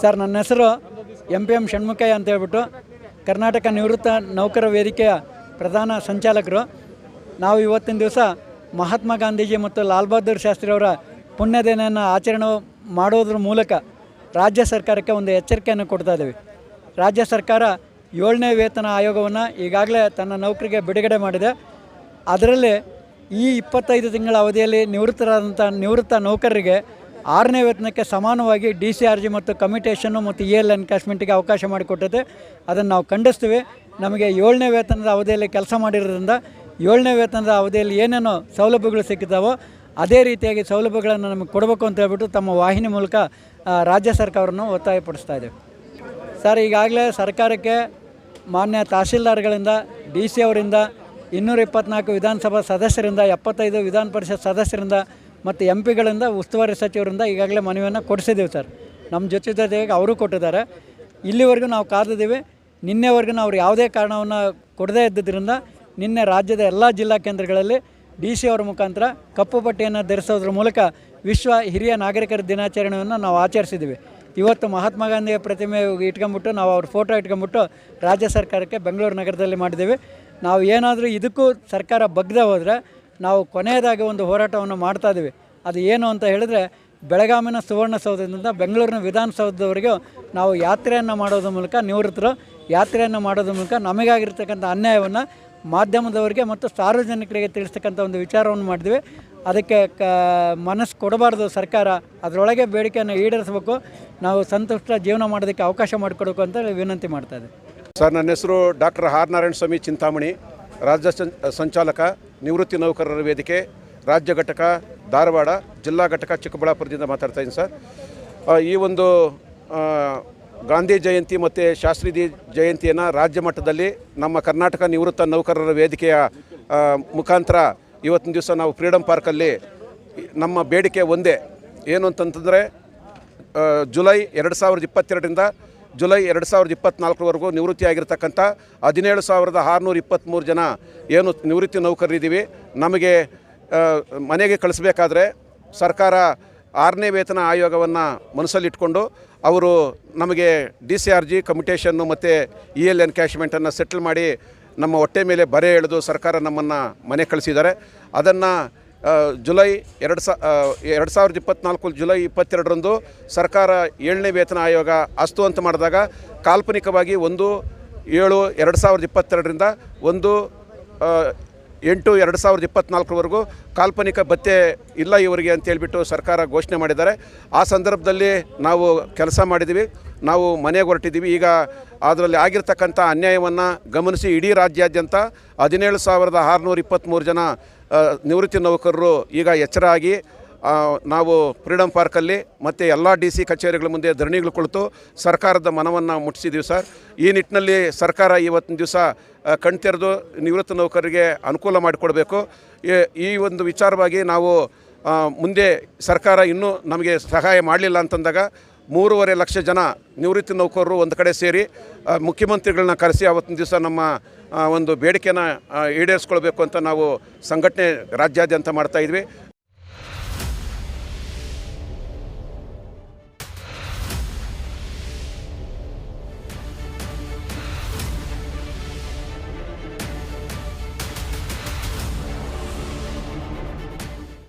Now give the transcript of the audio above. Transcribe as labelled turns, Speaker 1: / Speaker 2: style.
Speaker 1: Sir, ನನ್ನ ಹೆಸರು M P M Shanmukhayya ಅಂತ ಹೇಳ್ಬಿಟ್ಟು ಕರ್ನಾಟಕ ನಿವೃತ್ತ ನೌಕರ ವೇದಿಕೆಯ ಪ್ರಧಾನ ಸಂಚಾಲಕರು. ನಾವು ಇವತ್ತಿನ ದಿವಸ ಮಹಾತ್ಮ ಗಾಂಧೀಜಿ ಮತ್ತು ಲಾಲ್ ಬಹದ್ದೂರ್ ಶಾಸ್ತ್ರಿಯವರ ಪುಣ್ಯದಿನೆಯನ್ನು ಆಚರಣೆ ಮಾಡೋದ್ರ ಮೂಲಕ ರಾಜ್ಯ ಸರ್ಕಾರಕ್ಕೆ ಒಂದು ಎಚ್ಚರಿಕೆಯನ್ನು ಕೊಡ್ತಾ ಇದ್ದೀವಿ. ರಾಜ್ಯ ಸರ್ಕಾರ ಏಳನೇ ವೇತನ ಆಯೋಗವನ್ನು ಈಗಾಗಲೇ ತನ್ನ ನೌಕರಿಗೆ ಬಿಡುಗಡೆ ಮಾಡಿದೆ. ಅದರಲ್ಲಿ ಈ ಇಪ್ಪತ್ತೈದು ತಿಂಗಳ ಅವಧಿಯಲ್ಲಿ ನಿವೃತ್ತರಾದಂಥ ನಿವೃತ್ತ ನೌಕರರಿಗೆ ಆರನೇ ವೇತನಕ್ಕೆ ಸಮಾನವಾಗಿ ಡಿ ಸಿ ಆರ್ ಜಿ ಮತ್ತು ಕಮಿಟೇಷನ್ನು ಮತ್ತು ಇ ಎಲ್ ಎನ್ಕ್ಯಾಶ್ಮೆಂಟ್ಗೆ ಅವಕಾಶ ಮಾಡಿಕೊಟ್ಟಿದೆ ಅದನ್ನು ನಾವು ಖಂಡಿಸ್ತೀವಿ. ನಮಗೆ ಏಳನೇ ವೇತನದ ಅವಧಿಯಲ್ಲಿ ಕೆಲಸ ಮಾಡಿರೋದ್ರಿಂದ ಏಳನೇ ವೇತನದ ಅವಧಿಯಲ್ಲಿ ಏನೇನೋ ಸೌಲಭ್ಯಗಳು ಸಿಕ್ಕಿದ್ದಾವೋ ಅದೇ ರೀತಿಯಾಗಿ ಸೌಲಭ್ಯಗಳನ್ನು ನಮಗೆ ಕೊಡಬೇಕು ಅಂತ ಹೇಳ್ಬಿಟ್ಟು ತಮ್ಮ ವಾಹಿನಿ ಮೂಲಕ ರಾಜ್ಯ ಸರ್ಕಾರವನ್ನು ಒತ್ತಾಯಪಡಿಸ್ತಾ ಇದ್ದೇವೆ. ಸರ್, ಈಗಾಗಲೇ ಸರ್ಕಾರಕ್ಕೆ ಮಾನ್ಯ ತಹಸೀಲ್ದಾರ್ಗಳಿಂದ, ಡಿ ಸಿ ಅವರಿಂದ, ಇನ್ನೂರ ಇಪ್ಪತ್ನಾಲ್ಕು ವಿಧಾನಸಭಾ ಸದಸ್ಯರಿಂದ, ಎಪ್ಪತ್ತೈದು ವಿಧಾನ ಪರಿಷತ್ ಸದಸ್ಯರಿಂದ ಮತ್ತು ಎಂ ಪಿಗಳಿಂದ ಉಸ್ತುವಾರಿ ಸಚಿವರಿಂದ ಈಗಾಗಲೇ ಮನವಿಯನ್ನು ಕೊಡಿಸಿದ್ದೀವಿ ಸರ್. ನಮ್ಮ ಜೊತೆ ಜೊತೆಗೆ ಅವರು ಕೊಟ್ಟಿದ್ದಾರೆ. ಇಲ್ಲಿವರೆಗೂ ನಾವು ಕಾದಿದ್ದೀವಿ. ನಿನ್ನೆವರೆಗೂ ನಾವು ಯಾವುದೇ ಕಾರಣವನ್ನು ಕೊಡದೇ ಇದ್ದಿದ್ದರಿಂದ ನಿನ್ನೆ ರಾಜ್ಯದ ಎಲ್ಲ ಜಿಲ್ಲಾ ಕೇಂದ್ರಗಳಲ್ಲಿ ಡಿ ಸಿ ಅವರ ಮುಖಾಂತರ ಕಪ್ಪು ಪಟ್ಟಿಯನ್ನು ಧರಿಸೋದ್ರ ಮೂಲಕ ವಿಶ್ವ ಹಿರಿಯ ನಾಗರಿಕರ ದಿನಾಚರಣೆಯನ್ನು ನಾವು ಆಚರಿಸಿದ್ದೀವಿ. ಇವತ್ತು ಮಹಾತ್ಮ ಗಾಂಧಿಯ ಪ್ರತಿಮೆ ಇಟ್ಕೊಂಬಿಟ್ಟು ನಾವು ಅವ್ರ ಫೋಟೋ ಇಟ್ಕೊಂಬಿಟ್ಟು ರಾಜ್ಯ ಸರ್ಕಾರಕ್ಕೆ ಬೆಂಗಳೂರು ನಗರದಲ್ಲಿ ಮಾಡಿದ್ದೀವಿ. ನಾವು ಏನಾದರೂ ಇದಕ್ಕೂ ಸರ್ಕಾರ ಬಗ್ಗದೆ ಹೋದರೆ ನಾವು ಕೊನೆಯದಾಗಿ ಒಂದು ಹೋರಾಟವನ್ನು ಮಾಡ್ತಾ ಇದ್ದೀವಿ. ಅದು ಏನು ಅಂತ ಹೇಳಿದ್ರೆ, ಬೆಳಗಾವಿನ ಸುವರ್ಣಸೌಧದಿಂದ ಬೆಂಗಳೂರಿನ ವಿಧಾನಸೌಧದವರೆಗೂ ನಾವು ಯಾತ್ರೆಯನ್ನು ಮಾಡೋದ್ರ ಮೂಲಕ ನಿವೃತ್ತರು, ಯಾತ್ರೆಯನ್ನು ಮಾಡೋದ್ರ ಮೂಲಕ ನಮಗಾಗಿರ್ತಕ್ಕಂಥ ಅನ್ಯಾಯವನ್ನು ಮಾಧ್ಯಮದವರಿಗೆ ಮತ್ತು ಸಾರ್ವಜನಿಕರಿಗೆ ತಿಳಿಸ್ತಕ್ಕಂಥ ಒಂದು ವಿಚಾರವನ್ನು ಮಾಡಿದ್ವಿ. ಅದಕ್ಕೆ ಕ, ಮನಸ್ಸು ಕೊಡಬಾರ್ದು ಸರ್ಕಾರ. ಅದರೊಳಗೆ ಬೇಡಿಕೆಯನ್ನು ಈಡೇರಿಸಬೇಕು. ನಾವು ಸಂತುಷ್ಟ ಜೀವನ ಮಾಡೋದಕ್ಕೆ ಅವಕಾಶ ಮಾಡಿಕೊಡಬೇಕು ಅಂತ ವಿನಂತಿ ಮಾಡ್ತಾ
Speaker 2: ಸರ್, ನನ್ನ ಹೆಸರು ಡಾಕ್ಟರ್ ಆರ್ ನಾರಾಯಣ ಸ್ವಾಮಿ ಚಿಂತಾಮಣಿ, ರಾಜ್ಯ ಸಂಚಾಲಕ. ನಿವೃತ್ತಿ ನೌಕರರ ವೇದಿಕೆ, ರಾಜ್ಯ ಘಟಕ, ಧಾರವಾಡ, ಜಿಲ್ಲಾ ಘಟಕ ಚಿಕ್ಕಬಳ್ಳಾಪುರದಿಂದ ಮಾತಾಡ್ತಾ ಇದ್ದೀನಿ ಸರ್. ಈ ಒಂದು ಗಾಂಧಿ ಜಯಂತಿ ಮತ್ತು ಶಾಸ್ತ್ರಿ ದಿ- ಜಯಂತಿಯನ್ನು ರಾಜ್ಯ ಮಟ್ಟದಲ್ಲಿ ನಮ್ಮ ಕರ್ನಾಟಕ ನಿವೃತ್ತ ನೌಕರರ ವೇದಿಕೆಯ ಮುಖಾಂತರ ಇವತ್ತಿನ ದಿವಸ ನಾವು ಫ್ರೀಡಮ್ ಪಾರ್ಕಲ್ಲಿ ನಮ್ಮ ಬೇಡಿಕೆ ಒಂದೇ. ಏನು ಅಂತಂತಂದರೆ ಜುಲೈ ಎರಡು ಸಾವಿರದ ಇಪ್ಪತ್ತೆರಡರಿಂದ ಜುಲೈ ಎರಡು ಸಾವಿರದ ಇಪ್ಪತ್ತ್ನಾಲ್ಕರವರೆಗೂ ನಿವೃತ್ತಿಯಾಗಿರ್ತಕ್ಕಂಥ ಹದಿನೇಳು ಸಾವಿರದ ಆರುನೂರ ಇಪ್ಪತ್ತ್ಮೂರು ಜನ ಏನು ನಿವೃತ್ತಿ ನೌಕರರಿದ್ದೀವಿ. ನಮಗೆ ಮನೆಗೆ ಕಳಿಸ್ಬೇಕಾದ್ರೆ ಸರ್ಕಾರ ಆರನೇ ವೇತನ ಆಯೋಗವನ್ನು ಮನಸ್ಸಲ್ಲಿಟ್ಕೊಂಡು ಅವರು ನಮಗೆ ಡಿ ಸಿ ಆರ್ ಜಿ ಕಮಿಟೇಷನ್ನು ಮತ್ತು ಇ ಎಲ್ ಎನ್ಕ್ಯಾಶ್ಮೆಂಟನ್ನು ಸೆಟ್ಲ್ ಮಾಡಿ ನಮ್ಮ ಹೊಟ್ಟೆ ಮೇಲೆ ಬರೆ ಎಳೆದು ಸರ್ಕಾರ ನಮ್ಮನ್ನು ಮನೆ ಕಳಿಸಿದ್ದಾರೆ. ಅದನ್ನು ಜುಲೈ ಎರಡು ಸಾ ಎರಡು ಸಾವಿರದ ಇಪ್ಪತ್ನಾಲ್ಕು ಜುಲೈ ಇಪ್ಪತ್ತೆರಡರಂದು ಸರ್ಕಾರ ಏಳನೇ ವೇತನ ಆಯೋಗ ಅಸ್ತು ಅಂತ ಮಾಡಿದಾಗ ಕಾಲ್ಪನಿಕವಾಗಿ ಒಂದು ಏಳು ಎರಡು ಸಾವಿರದ ಇಪ್ಪತ್ತೆರಡರಿಂದ ಒಂದು ಎಂಟು ಎರಡು ಸಾವಿರದ ಇಪ್ಪತ್ನಾಲ್ಕರವರೆಗೂ ಕಾಲ್ಪನಿಕ ಭತ್ಯೆ ಇಲ್ಲ ಇವರಿಗೆ ಅಂತೇಳ್ಬಿಟ್ಟು ಸರ್ಕಾರ ಘೋಷಣೆ ಮಾಡಿದ್ದಾರೆ. ಆ ಸಂದರ್ಭದಲ್ಲಿ ನಾವು ಕೆಲಸ ಮಾಡಿದ್ದೀವಿ. ನಾವು ಮನೆಗೆ ಹೊರಟಿದ್ದೀವಿ. ಈಗ ಅದರಲ್ಲಿ ಆಗಿರ್ತಕ್ಕಂಥ ಅನ್ಯಾಯವನ್ನು ಗಮನಿಸಿ ಇಡೀ ರಾಜ್ಯಾದ್ಯಂತ ಹದಿನೇಳು ಸಾವಿರದ ಆರುನೂರ ಇಪ್ಪತ್ತ್ಮೂರು ಜನ ನಿವೃತ್ತಿ ನೌಕರರು ಈಗ ಎಚ್ಚರ ಆಗಿ ನಾವು ಫ್ರೀಡಮ್ ಪಾರ್ಕಲ್ಲಿ ಮತ್ತು ಎಲ್ಲ ಡಿ ಸಿ ಕಚೇರಿಗಳ ಮುಂದೆ ಧರಣಿಗಳು ಕುಳಿತು ಸರ್ಕಾರದ ಮನವನ್ನು ಮುಟ್ಟಿಸಿದ್ದೀವಿ ಸರ್. ಈ ನಿಟ್ಟಿನಲ್ಲಿ ಸರ್ಕಾರ ಇವತ್ತಿನ ದಿವಸ ಕಣ್ತೆರೆದು ನಿವೃತ್ತ ನೌಕರರಿಗೆ ಅನುಕೂಲ ಮಾಡಿಕೊಡಬೇಕು. ಈ ಒಂದು ವಿಚಾರವಾಗಿ ನಾವು ಮುಂದೆ ಸರ್ಕಾರ ಇನ್ನೂ ನಮಗೆ ಸಹಾಯ ಮಾಡಲಿಲ್ಲ ಅಂತಂದಾಗ ಮೂರುವರೆ ಲಕ್ಷ ಜನ ನಿವೃತ್ತಿ ನೌಕರರು ಒಂದು ಕಡೆ ಸೇರಿ ಮುಖ್ಯಮಂತ್ರಿಗಳನ್ನ ಕರೆಸಿ ಅವತ್ತಿನ ದಿವಸ ನಮ್ಮ ಒಂದು ಬೇಡಿಕೆನ ಈಡೇರಿಸ್ಕೊಳ್ಬೇಕು ಅಂತ ನಾವು ಸಂಘಟನೆ ರಾಜ್ಯಾದ್ಯಂತ ಮಾಡ್ತಾ ಇದ್ವಿ.